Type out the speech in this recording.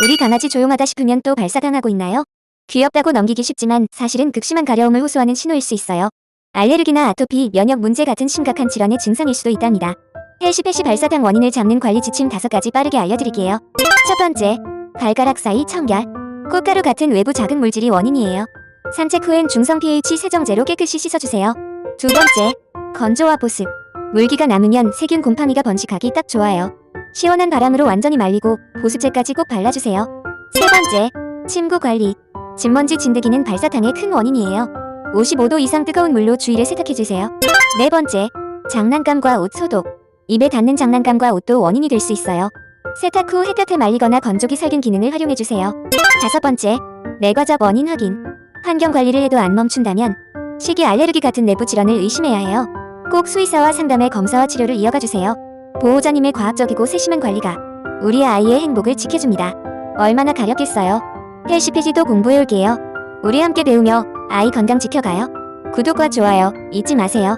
우리 강아지 조용하다 싶으면 또 발사당하고 있나요? 귀엽다고 넘기기 쉽지만 사실은 극심한 가려움을 호소하는 신호일 수 있어요. 알레르기나 아토피, 면역 문제 같은 심각한 질환의 증상일 수도 있답니다. 헬시페시 발사당 원인을 잡는 관리 지침 5가지 빠르게 알려드릴게요. 첫 번째, 발가락 사이 청결. 꽃가루 같은 외부 작은 물질이 원인이에요. 산책 후엔 중성 pH 세정제로 깨끗이 씻어주세요. 두 번째, 건조와 보습. 물기가 남으면 세균 곰팡이가 번식하기 딱 좋아요. 시원한 바람으로 완전히 말리고 보습제까지 꼭 발라주세요. 세 번째, 침구 관리. 진먼지 진드기는 발사탕의 큰 원인이에요. 55도 이상 뜨거운 물로 주위를 세탁해주세요. 네 번째, 장난감과 옷 소독. 입에 닿는 장난감과 옷도 원인이 될 수 있어요. 세탁 후 햇볕에 말리거나 건조기 살균 기능을 활용해주세요. 다섯 번째, 내과적 원인 확인. 환경 관리를 해도 안 멈춘다면 식이 알레르기 같은 내부 질환을 의심해야 해요. 꼭 수의사와 상담해 검사와 치료를 이어가 주세요. 보호자님의 과학적이고 세심한 관리가 우리 아이의 행복을 지켜줍니다. 얼마나 가렵겠어요. 헬시페지도 공부해올게요. 우리 함께 배우며 아이 건강 지켜가요. 구독과 좋아요 잊지 마세요.